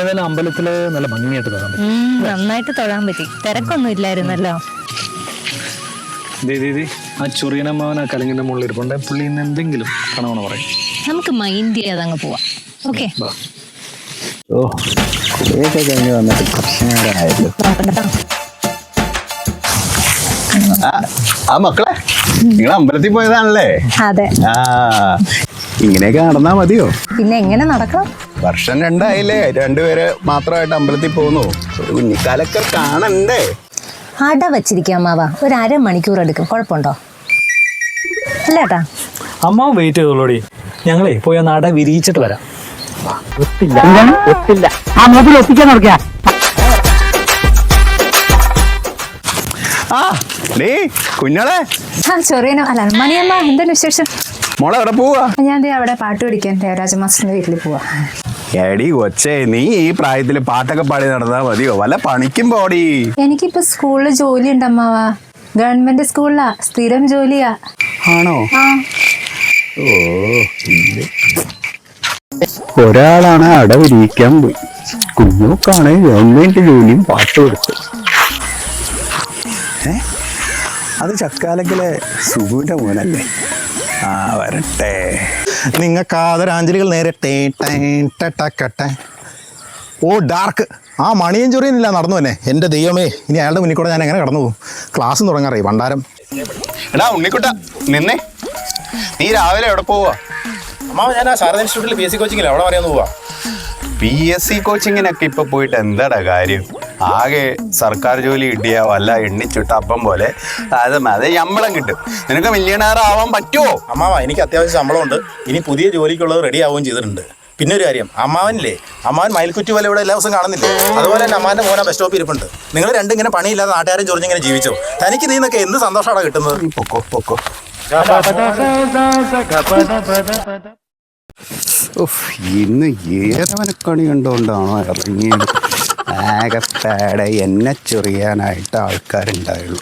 ഏതായാലും അമ്പലത്തിൽ നല്ല ഭംഗിയായിട്ട് തൊഴാൻ പറ്റി. നന്നായിട്ട് തൊഴാൻ പറ്റി. തിരക്കൊന്നും ഇല്ലായിരുന്നല്ലോ. ദേ, ദേ, ദേ, ആ ചൊറിയനമ്മാവൻ ആ കലിങ്ങിന്റെ മുകളിൽ ഇരിപ്പുണ്ട്. പുള്ളി ഇന്ന് എന്തെങ്കിലും കണമെന്ന് പറയും. നമുക്ക് മൈൻഡ് ചെയ്യാതെ അങ്ങ് പോവാം. ഓക്കെ ഓ കുളിയൊക്കെ കഴിഞ്ഞ് വന്നിട്ട് ആ, ആ മക്കളെ നിങ്ങൾ അമ്പലത്തിൽ പോയതാണല്ലേ? അതെ. ആ ഇങ്ങനെയൊക്കെ നടന്നാ മതിയോ? പിന്നെ എങ്ങനെ നടക്കണം? വർഷം രണ്ടായില്ലേ? രണ്ടുപേരെ മാത്രമായിട്ട് അമ്പലത്തിൽ പോകുന്നു. ഒരു കുഞ്ഞിക്കാലൊക്കെ കാണണ്ടേ? അട വച്ചിരിക്കാം അമ്മാവ. ഒരു അരമണിക്കൂർ എടുക്കും. കുഴപ്പമുണ്ടോ? അല്ലേട്ടാ അമ്മ വെയിറ്റ് ചെയ്തോളൂടി. ഞങ്ങളെ പോയി ഒന്ന് അട വിരിയിച്ചിട്ട് വരാം. ഒത്തില്ല ഒത്തില്ല ആ ഡേ കുഞ്ഞോളെ. ആ ചൊറിയനോ അല്ല മണിയമ്മ എന്താണ് വിശേഷം? മോളെ എവിടെ പോവാ? ഞാൻ ദേ അവിടെ പാട്ട് പഠിക്കാൻ ദേവരാജ മാസ്റ്ററിന്റെ വീട്ടിൽ പോവാ. എടി കൊച്ചേ നീ ഈ പ്രായത്തിൽ പാട്ടൊക്കെ പാടി നടന്നാ മതിയോ? വല്ല പണിക്കും പോടി. എനിക്കിപ്പോ സ്കൂളിൽ ജോലി ഉണ്ട് അമ്മാവാ. ഗവൺമെന്റ് സ്കൂളിലാ സ്ഥിരം ജോലിയാ. ആണോ? ആ. ഓ ഒരാളാണ് അടവിരിക്കാൻ പോയി. കുഞ്ഞുക്കാണ് ഗവൺമെന്റ് ജോലിയും പാട്ട് കൊടുത്തു ഏ? അത് ചക്കാലക്കിലെ സുഖുവിന്റെ മോനല്ലേ? ആ വരട്ടെ. നിങ്ങൾക്ക് ആദരാഞ്ജലികൾ നേരെ. ഓ ഡാർക്ക്. ആ മണിയും ചൊറിയനില്ല നടന്നു തന്നെ. എന്റെ ദൈവമേ ഇനി അയാളുടെ മുന്നിൽ കൂടെ ഞാൻ എങ്ങനെ കടന്നു പോകും? ക്ലാസ് തുടങ്ങാറേ ഭണ്ഡാരം. എടാ ഉണ്ണിക്കുട്ട നിന്നേ? നീ രാവിലെ എവിടെ പോവാ? അമ്മാവ് ഞാൻ ആ ശാരദ ഇൻസ്റ്റിറ്റ്യൂട്ടിൽ പി എസ് സി കോച്ചിങ്ങില്ല അവിടെ പറയാൻ പോവാ. പി എസ് സി കോച്ചിങ്ങിനൊക്കെ ഇപ്പൊ പോയിട്ട് എന്താടാ കാര്യം? ആകെ സർക്കാർ ജോലി കിട്ടിയ വല്ല എണ്ണിച്ചുട്ട അപ്പം പോലെ. അത് അത് ശമ്പളം കിട്ടും. നിനക്ക് മില്യണയർ ആവാൻ പറ്റുമോ അമ്മാവ എനിക്ക് അത്യാവശ്യം ശമ്പളമുണ്ട്. ഇനി പുതിയ ജോലിക്കുള്ളത് റെഡി ആവുകയും ചെയ്തിട്ടുണ്ട്. പിന്നെ ഒരു കാര്യം അമ്മാവനില്ലേ? അമ്മാവൻ മയിൽക്കുറ്റി പോലെ ഇവിടെ എല്ലാ ദിവസം കാണുന്നില്ലേ? അതുപോലെ തന്നെ അമ്മാവന്റെ മോനെ ബസ് സ്റ്റോപ്പ് ഇരിപ്പുണ്ട്. നിങ്ങൾ രണ്ടും ഇങ്ങനെ പണിയില്ലാതെ നാട്ടുകാരും ചൊറിഞ്ഞിങ്ങനെ ജീവിച്ചോ? തനിക്ക് നീന്നൊക്കെ എന്ത് സന്തോഷമാണ് കിട്ടുന്നത്? നീ പൊക്കോ പൊക്കോ. ഉഫ്, ഇന്ന് ഏതവനക്കണി കണ്ടുകൊണ്ടാണോ ഇറങ്ങിയത്? ആകപ്പാടെ എന്നെ ചൊറിയാനായിട്ട് ആൾക്കാരുണ്ടായുള്ളൂ.